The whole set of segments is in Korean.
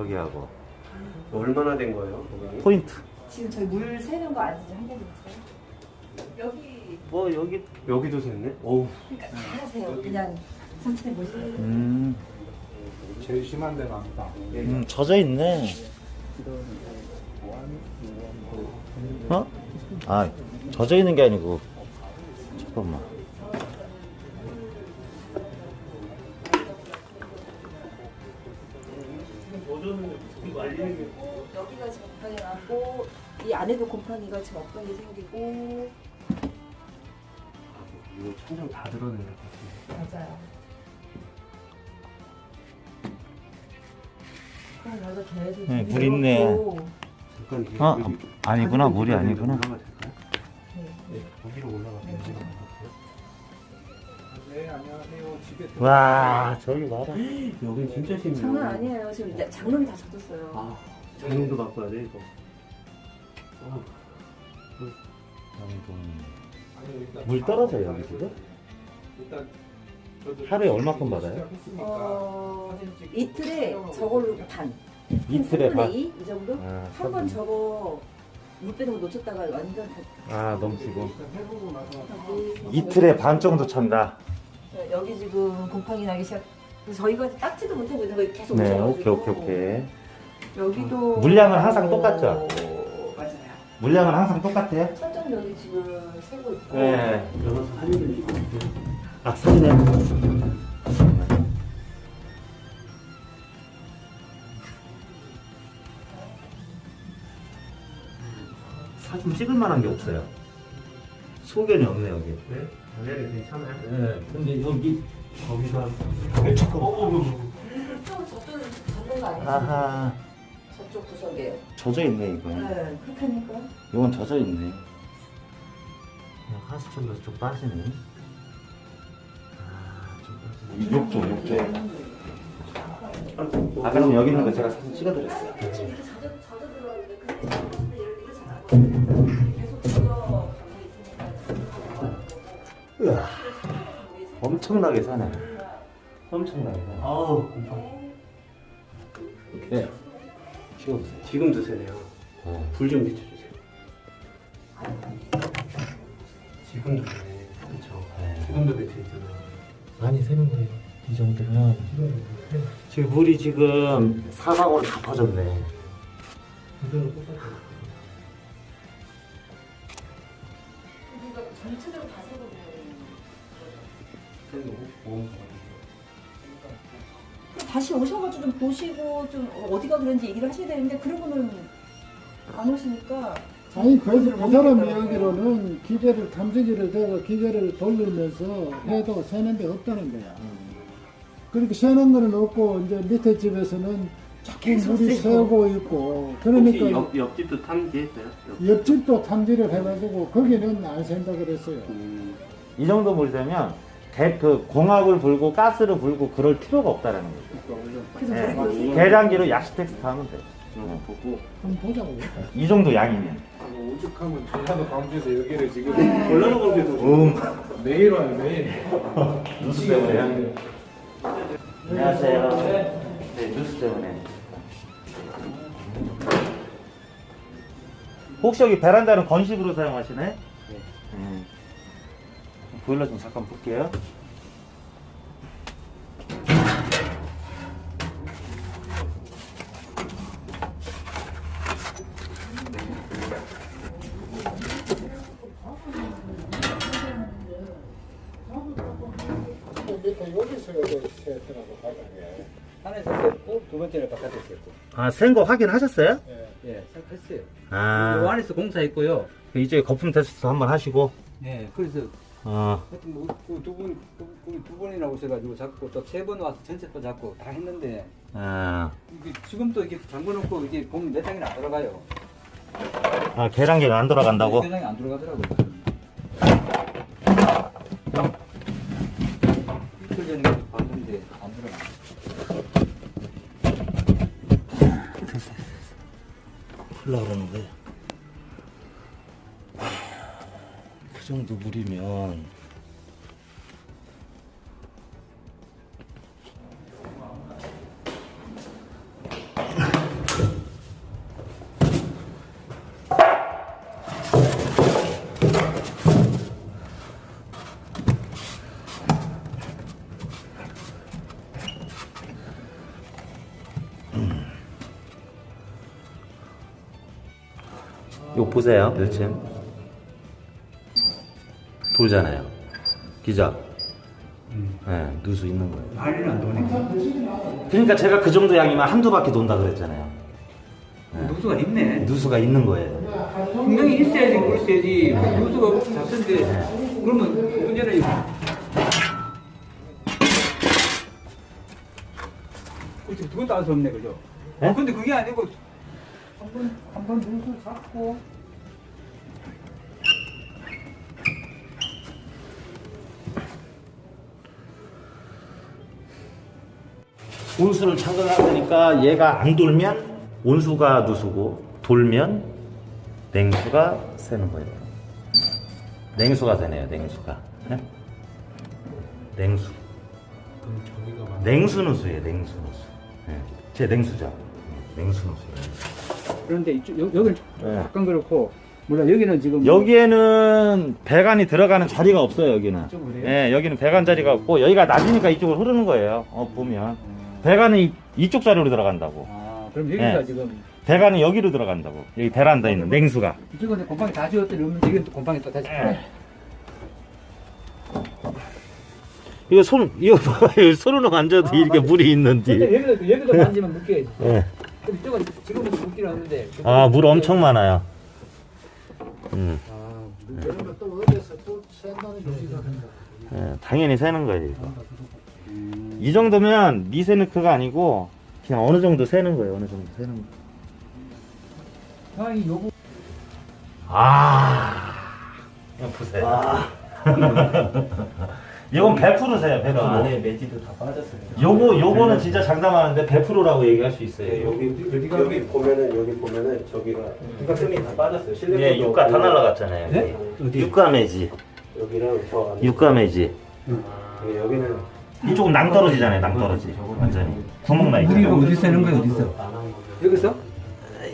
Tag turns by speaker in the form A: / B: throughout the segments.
A: 여기하고
B: 얼마나 된 거예요, 고객님?
A: 포인트.
C: 지금 저희 물 새는 거 아직 한 개도 없어요. 여기
A: 뭐 여기
B: 여기도 샜네? 어우,
C: 그러니까 다 하세요. 그냥 천천히 보시면.
A: 음,
D: 제일 심한 데가 아니다.
A: 음 젖어 있네. 어? 아 젖어 있는 게 아니고 잠깐만.
C: 여기가 지금 곰팡이 나고 이 안에도 곰팡이가 지금 엉덩이 생기고
B: 이거 천장 다 드러내는 것 같아.
C: 맞아요. 그럼 여기가 계속
A: 네,
C: 물
A: 있네.
B: 잠깐 이게
A: 아, 아니구나 물이 아니구나.
B: 올라가도
A: 와 저기 봐라.
B: 여기 진짜 심해요.
C: 장난 아니에요. 지금 이제 장롱이 다 젖었어요.
B: 아, 장롱도 바꿔야 돼, 이거. 어,
A: 물 떨어져요, 여기 지금?
D: 일단
A: 하루에 얼마큼 받아요?
C: 어, 이틀에 저걸로 반.
A: 이틀에 반.
C: 2? 이 정도?
A: 아,
C: 한 번. 저거 물 빼는 거 놓쳤다가 완전 다
A: 아 넘치고.
D: 나서
C: 여기,
A: 이틀에 반 정도 찬다.
C: 여기, 지금 곰팡이 나기 시작. 저희가 닦지도 못하고 있는 거 계속
A: 네,
C: 오셔가지고
A: 오케이 오케이 오케이.
C: 여기도
A: 물량은 항상 똑같죠?
C: 어, 맞아요.
A: 물량은 항상 똑같아요?
C: 천정 여기 지금 세고 있고
A: 네.
B: 여기서 사진을 찍고 있어요.
A: 아 사진에. 사진 찍을 만한 게 없어요. 소견이 없네 여기.
B: 네? 자네는 괜찮아요?
A: 네. 근데 여기
B: 거기가.
A: 잠깐.
C: 또 저쪽은 젖는 거 아니에요?
A: 아하.
C: 저쪽 구석에
A: 젖어 있네 이거.
C: 네 그렇다니까
A: 이건 젖어 있네. 하수처럼 좀 빠지네. 아, 좀 빠지네. 욕조, 욕조. 아, 그럼 여기 있는 거 제가 사진 찍어드렸어요.
C: 이렇게 젖어 젖어 들어가는데 그렇게 이렇게
A: 으아. 엄청나게 사네. 엄청나게 사네.
B: 아우, 곰팡이.
A: 네. 찍어보세요.
B: 지금 드세요.
A: 네.
B: 불좀 비춰주세요. 지금 드세요. 그쵸.
A: 네.
B: 지금도 밑에 있잖아.
A: 많이 새는 거예요. 이 정도면. 지금 물이 지금 사방으로 다 퍼졌네.
B: 그대로.
C: 그러니까 전체적으로 다 세고 있는 다시 오셔가지고 좀 보시고 좀 어디가 그런지 얘기를 하셔야 되는데 그러고는 안 오시니까
E: 아니 그래서 그 사람 이야기로는 기계를 탐지기를 대고 기계를 돌리면서 해도 새는 데 없다는 거야. 그러니까 새는 거는 없고 이제 밑에 집에서는 자꾸 물이
C: 새고.
E: 있고
B: 혹시
E: 그러니까
B: 옆, 옆집도 탐지했어요? 옆.
E: 옆집도 탐지를 해가지고 거기는 안 샌다 그랬어요.
B: 음,
A: 이 정도 물 되면 대, 그 공압을 불고 가스를 불고 그럴 필요가 없다라는 거죠. 네.
C: 저희
A: 계량기로 야식 텍스트 하면 돼요.
B: 거 보고.
E: 한번 보자고.
A: 이 정도 양이면.
D: 뭐 오죽하면 전라도 광주에서 여기를 지금
B: 전라도 거기도
A: 음.
D: 매일 와요 매일.
A: 뉴스 때문에요? 안녕하세요. 네, 뉴스 때문에. 혹시 여기 베란다는 건식으로 사용하시나요? 네. 보일러 좀 잠깐 볼게요.
F: 하나에서 두 번째는 바깥에
A: 아, 센거 확인하셨어요?
F: 예 했어요 요
A: 아,
F: 안에서 공사했고요
A: 이제 거품 테스트 한번 하시고.
F: 예 그래서
A: 어,
F: 하여튼 뭐두분 두 분이나 오셔가지고 잡고 또세 번 와서 전체 또 잡고 다 했는데
A: 아,
F: 이게 지금도 이게 잠궈놓고 이게 보면 몇 장이 안 들어가요.
A: 아 계량기가 안 돌아간다고?
F: 몇 장이 안 들어가더라고요
A: 물이면 이거 보세요, 요즘. 돌잖아요. 기자. 네, 누수 있는 거예요.
F: 발리는 안 도네.
A: 그러니까 제가 그 정도 양이면 한두 바퀴 돈다 그랬잖아요.
F: 누수가 있네.
A: 누수가 있는 거예요.
F: 분명히 있어야지 그랬어야지. 누수가 잡던데. 그러면 문제는 이거. 그렇지 알수 없네 그죠?
A: 네?
F: 어, 근데 그게 아니고
E: 한 번 한번 누수 잡고
A: 온수를 테니까 얘가 안 돌면 온수가 누수고 돌면 냉수가 새는 거예요. 냉수가 되네요. 냉수가. 네? 냉수. 냉수 누수예요. 냉수 누수. 네. 제 냉수죠. 냉수 누수.
F: 그런데 이쪽 여, 여기는
A: 네.
F: 약간 그렇고 몰라 여기는 지금
A: 여기에는 배관이 들어가는 자리가 없어요. 여기는. 예, 여기는 배관 자리가 없고 여기가 낮으니까 이쪽으로 흐르는 거예요. 어, 보면 배관이 이- 이쪽 자리로 들어간다고.
F: 아 그럼 여기가
A: 네.
F: 지금
A: 배관이 여기로 들어간다고. 여기 베란다 있는 냉수가.
F: 이쪽은 이제 곰팡이 다 지웠더니 없는데 이건 또 곰팡이 또 다시
A: 네. 이거 손 이거 봐요. 손으로 만져도 이렇게 물이 있는데.
F: 여기도 여기도 만지면 묶여야지
A: 예.
F: 근데 이쪽은 지금은 묶기는 없는데
A: 아, 물 엄청 많아요. 음.
F: 아,
E: 그러면 또 어디서 또 샌다는 된다.
A: 예, 당연히 새는 거예요, 이거. 이 정도면 미세누크가 아니고 그냥 어느 정도 새는 거예요. 어느 정도 새는 거.
F: 상황이 요거
A: 아. 이거 보세요. 이건 100%세요, 100%.
B: 안에 매지도 다 빠졌어요.
A: 요거 요거는 진짜 장담하는데 100%라고 얘기할 수 있어요.
B: 네, 여기 여기 보면은 여기 보면은 저기가 육가점이 다 빠졌어요. 실내
A: 예, 육가 다 날라갔잖아요.
F: 네?
A: 여기. 육가 매지.
B: 여기랑 저 안에
A: 육가 매지.
B: 예, 여기는
A: 이쪽은 낭떠러지잖아요, 낭떠러지. 완전히. 구멍 나
F: 우리가
A: 있잖아요.
F: 어디 새는 거야 어디서 여기서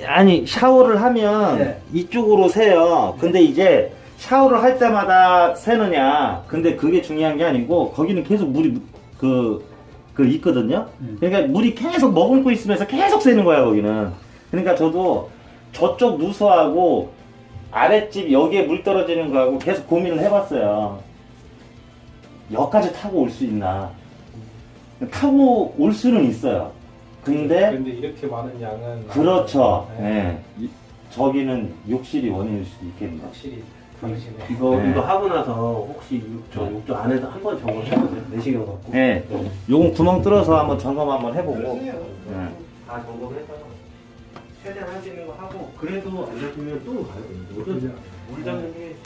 A: 아니, 샤워를 하면
F: 네.
A: 이쪽으로 새요. 근데 이제 샤워를 할 때마다 새느냐. 근데 그게 중요한 게 아니고 거기는 계속 물이 그, 그 있거든요.
F: 음.
A: 그러니까 물이 계속 머금고 있으면서 계속 새는 거야, 거기는. 그러니까 저도 저쪽 누수하고 아랫집 여기에 물 떨어지는 거하고 계속 고민을 해봤어요. 여기까지 타고 올 수 있나. 타고 올 수는 있어요. 근데
D: 근데 이렇게 많은 양은
A: 그렇죠.
D: 네.
A: 예. 이- 저기는 욕실이 원인일 수도 있겠네요.
D: 확실히 다르시네.
B: 이거
A: 네.
B: 이거 하고 나서 혹시 육- 저
A: 네.
B: 욕조 안에서 한 번 점검 해보세요. 내시경 갖고.
A: 예. 요건 구멍 뚫어서 한번 점검 한번 해보고. 예.
B: 다 점검해서 최대한 할 수 있는 거 하고 그래도 안 잡히면 또 가야 돼요. 물 잡는 게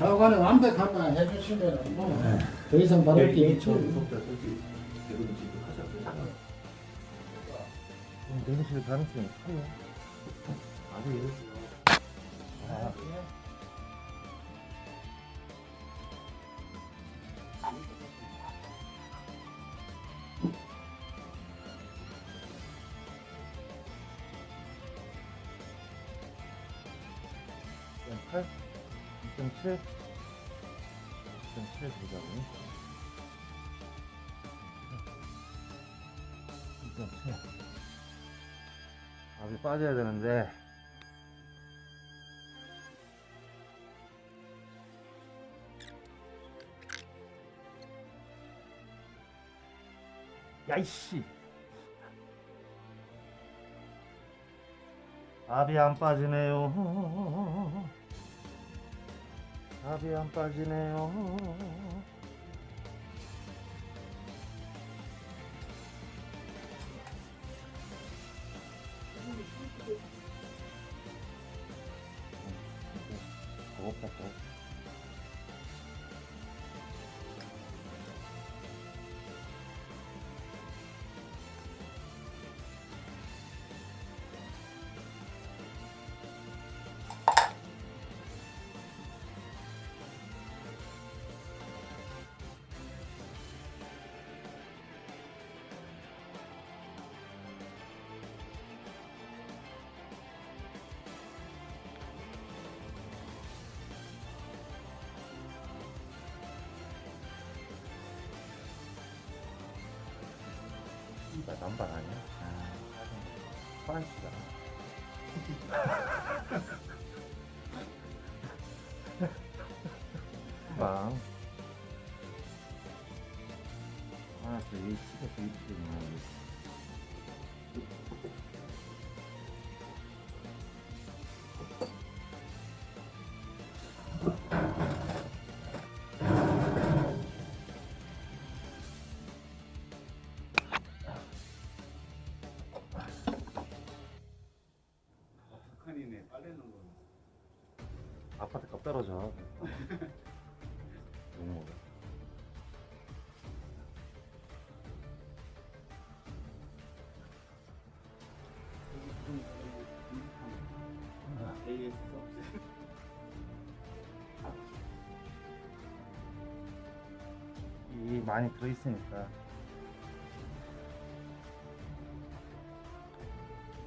E: 자관은 완벽하면 해주시면 뭐더 이상 바랄 게 없죠.
A: 내실 가능성이 커요. 아주 팔 2.7, 2.7 보자고. 2.7. 압이 빠져야 되는데. 야이씨. 압이 안 빠지네요. 압이 안 빠지네요. 버겁다, 버겁. 이가 남발 아니야? 아, 파란치다. 빵. 아, 저 위치가 그 위치구나.
F: 북한이네
A: 많이 들어있으니까.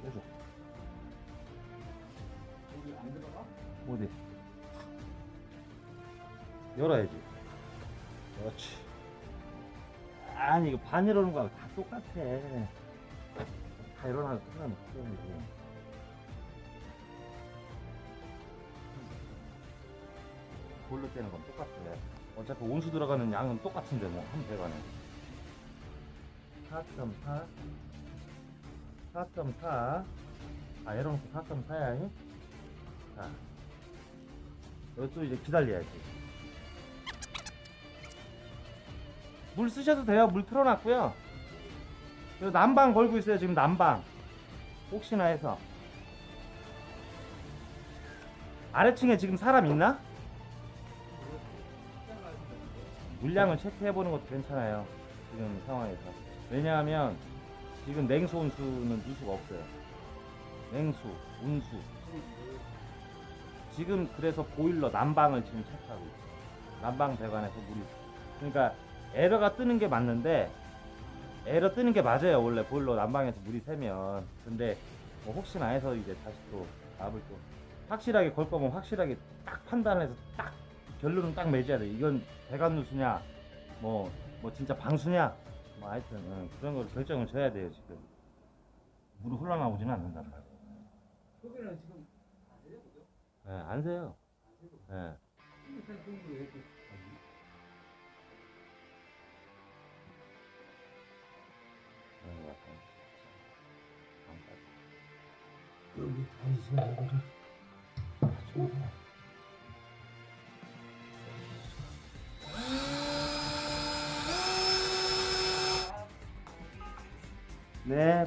A: 빼줘. 어디? 열어야지. 그렇지. 아니 이거 반 열어놓은 거하고 다 똑같아. 다 상관없어 이거. 볼로 떼는 건 똑같아 어차피 온수 들어가는 양은 똑같은데 뭐 한 배관에 4.4 4.4아 열어놓고 4.4야 자 이것도 이제 기다려야지. 물 쓰셔도 돼요. 물 틀어놨고요. 요 난방 걸고 있어요 지금 난방. 혹시나 해서. 아래층에 지금 사람 있나? 물량을 체크해보는 것도 괜찮아요. 지금 상황에서. 왜냐하면 지금 냉수 온수는 수가 없어요. 냉수, 온수. 지금 그래서 보일러 난방을 지금 체크하고 있어요. 난방 배관에서 물이. 그러니까 에러가 뜨는 게 맞는데 에러 뜨는 게 맞아요. 원래 보일러 난방에서 물이 새면. 근데 뭐 혹시나 해서 이제 다시 또 압을 또 확실하게 걸 거면 확실하게 딱 판단해서 딱 결론은 딱 맺어야 돼. 이건 배관 누수냐, 뭐, 뭐 진짜 방수냐, 뭐 하여튼 응, 그런 걸 결정을 줘야 돼요 지금. 물이 흘러나오지는 않는단 말이에요.
F: 거기는 지금 안 그죠?
A: 예, 안 새요. 예.
F: 그런
A: 것 같아요. 다음까지.
F: 여기 다 있어요, 이거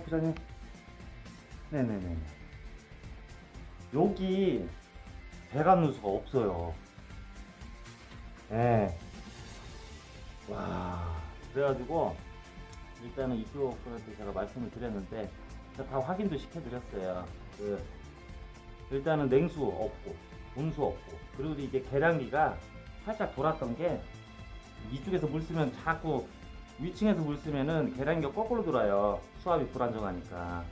A: 부장님. 네네네. 여기 배관 누수가 없어요. 네. 와. 그래가지고 일단은 이쪽한테 제가 말씀을 드렸는데 제가 다 확인도 시켜드렸어요. 그 일단은 냉수 없고 온수 없고 그리고 이게 계량기가 살짝 돌았던 게 이쪽에서 물 쓰면 자꾸 위층에서 물 쓰면은 계량기가 거꾸로 돌아요. 수압이 불안정하니까.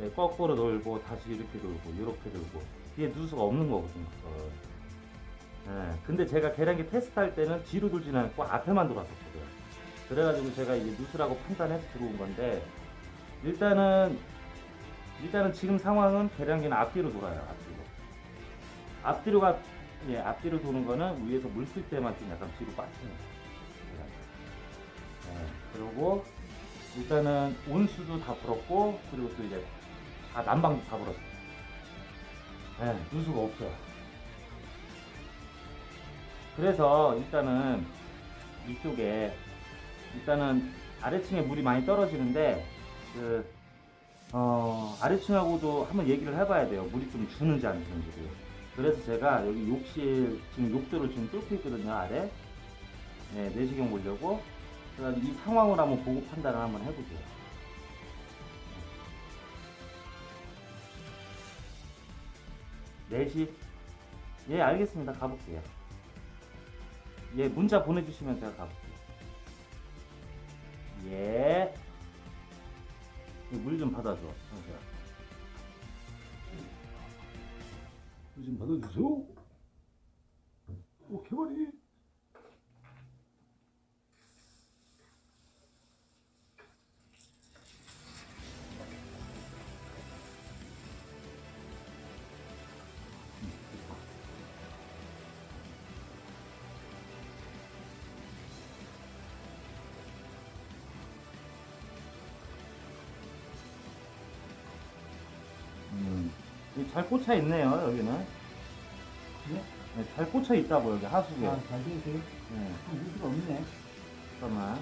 A: 예, 거꾸로 돌고 다시 이렇게 돌고 이렇게 돌고 뒤에 누수가 없는 거거든요. 그걸. 예, 근데 제가 계량기 테스트할 때는 뒤로 돌지는 않고 앞에만 돌았었거든요. 그래가지고 제가 이제 누수라고 판단해서 들어온 건데 일단은 일단은 지금 상황은 계량기는 앞뒤로 돌아요. 앞뒤로. 앞뒤로가 예, 앞뒤로 도는 거는 위에서 물 쓸 때만 좀 약간 뒤로 빠지는 거예요. 네, 그리고 일단은 온수도 다 불었고 그리고 또 이제 다 난방도 다 불었어요. 네, 누수가 없어요. 그래서 일단은 이쪽에 일단은 아래층에 물이 많이 떨어지는데 그 어, 아래층하고도 한번 얘기를 해봐야 돼요. 물이 좀 주는지 안 주는지. 그래서 제가 여기 욕실 지금 욕조를 지금 뚫고 있거든요 아래. 네, 내시경 보려고. 이 상황을 한번 보고 판단을 한번 해보세요. 네시 예, 알겠습니다. 가볼게요. 예, 문자 보내주시면 제가 가볼게요. 예. 물 좀 받아줘, 형수야.
F: 좀 받아주세요. 오, 개발이.
A: 잘 꽂혀 있네요 여기는.
E: 네?
A: 네, 잘 꽂혀 있다고 여기 하수구에.
E: 아, 잘 되세요?
A: 네,
E: 물기가 없네.
A: 잠깐만.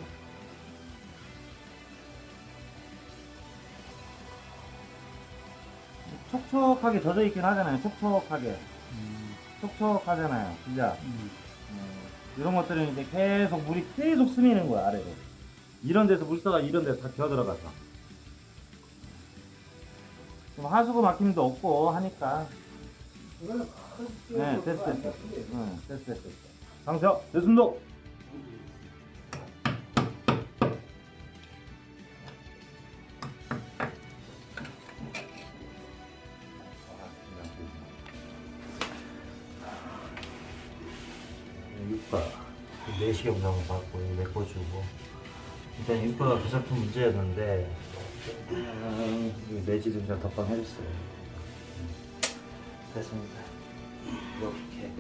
A: 촉촉하게 젖어 있긴 하잖아요. 촉촉하게. 촉촉하잖아요. 진짜.
E: 음.
A: 음, 이런 것들은 이제 계속 물이 계속 스미는 거야 아래로. 이런 데서 물서가 이런 데서 다 기어 들어가서. 지금 하수구 막힘도 없고 하니까. 네, 됐어, 됐어. 응, 됐어, 됐어. 강서, 됐습니다.
G: 육과 내시경 나고 받고 메꿔주고 일단 육과가 가장 큰 문제였는데 음, 내지도 잘 덕방 해줬어요. 됐습니다. 이렇게